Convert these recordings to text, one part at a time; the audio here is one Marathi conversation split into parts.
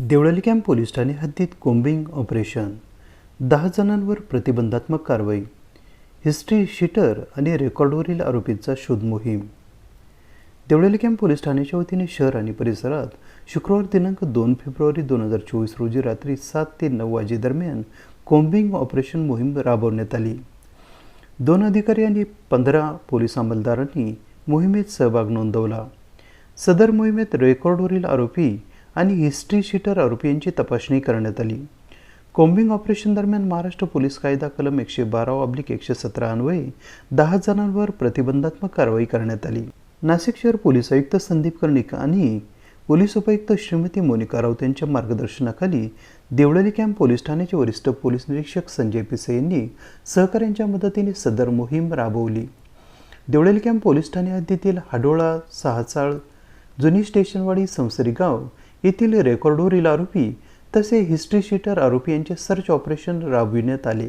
देवळाली कॅम्प पोलीस ठाणे हद्दीत कोंबिंग ऑपरेशन. दहा जणांवर प्रतिबंधात्मक कारवाई. हिस्ट्री शीटर आणि रेकॉर्डवरील आरोपींचा शोध मोहीम. देवळाली कॅम्प पोलीस ठाण्याच्या वतीने शहर आणि परिसरात शुक्रवार दिनांक दोन फेब्रुवारी दोन हजार चोवीस रोजी रात्री सात ते नऊ वाजेदरम्यान कोंबिंग ऑपरेशन मोहीम राबवण्यात आली. दोन अधिकारी आणि पंधरा पोलीस अंमलदारांनी मोहिमेत सहभाग नोंदवला. सदर मोहिमेत रेकॉर्डवरील आरोपी आणि हिस्ट्री शीटर आरोपी यांची तपासणी करण्यात आली. कोम्बिंग ऑपरेशन दरम्यान महाराष्ट्र पोलीस कायदा कलम एकशे बारा ऑब्लिक एकशे सतरा अन्वये दहा जणांवर प्रतिबंधात्मक कारवाई करण्यात आली. नाशिक शहर पोलीस आयुक्त संदीप कर्णिक आणि पोलीस उपायुक्त श्रीमती मोनिका राऊत यांच्या मार्गदर्शनाखाली देवळाली कॅम्प पोलीस ठाण्याचे वरिष्ठ पोलीस निरीक्षक संजय पिसे यांनी सहकाऱ्यांच्या मदतीने सदर मोहीम राबवली. देवळाली कॅम्प पोलीस ठाणे हद्दीतील हाडोळा सहाचाळ जुनी स्टेशनवाडी संसरी गाव येथील रेकॉर्डवरील आरोपी. तसे हिस्ट्री शीटर आरोपी यांचे सर्च ऑपरेशन राबविण्यात आले.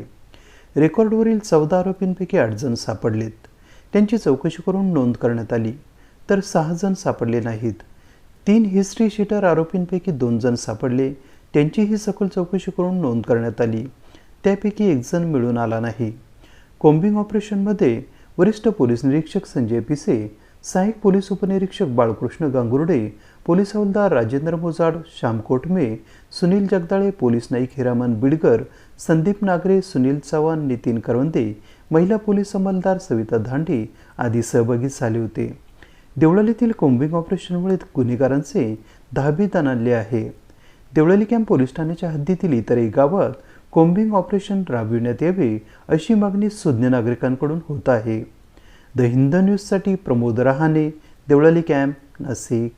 रेकॉर्डवरील चौदा आरोपींपैकी आठ जण सापडलेत. त्यांची चौकशी करून नोंद करण्यात आली. तर सहा जण सापडले नाहीत. तीन हिस्ट्री शीटर आरोपींपैकी दोन जण सापडले. त्यांचीही सखोल चौकशी करून नोंद करण्यात आली. त्यापैकी एक जण मिळून आला नाही. कोम्बिंग ऑपरेशनमध्ये वरिष्ठ पोलीस निरीक्षक संजय पिसे सहाय्यक पोलीस उपनिरीक्षक बाळकृष्ण गांगुर्डे पोलीस हवालदार राजेंद्र मोजाड श्याम कोटमे सुनील जगदाळे पोलीस नाईक हिरामन बिडकर संदीप नागरे सुनील चव्हाण नितीन करवंदे महिला पोलीस अंमलदार सविता धांडे आदी सहभागी झाले होते. देवळालीतील कोम्बिंग ऑपरेशनमुळे गुन्हेगारांचे दहाबीत आणले आहे. देवळाली कॅम्प पोलीस ठाण्याच्या हद्दीतील इतरही गावात कोम्बिंग ऑपरेशन राबविण्यात यावे अशी मागणी सुज्ञ नागरिकांकडून होत आहे. द हिंद न्यूजसाठी प्रमोद रहाणे देवळाली कॅम्प नाशिक.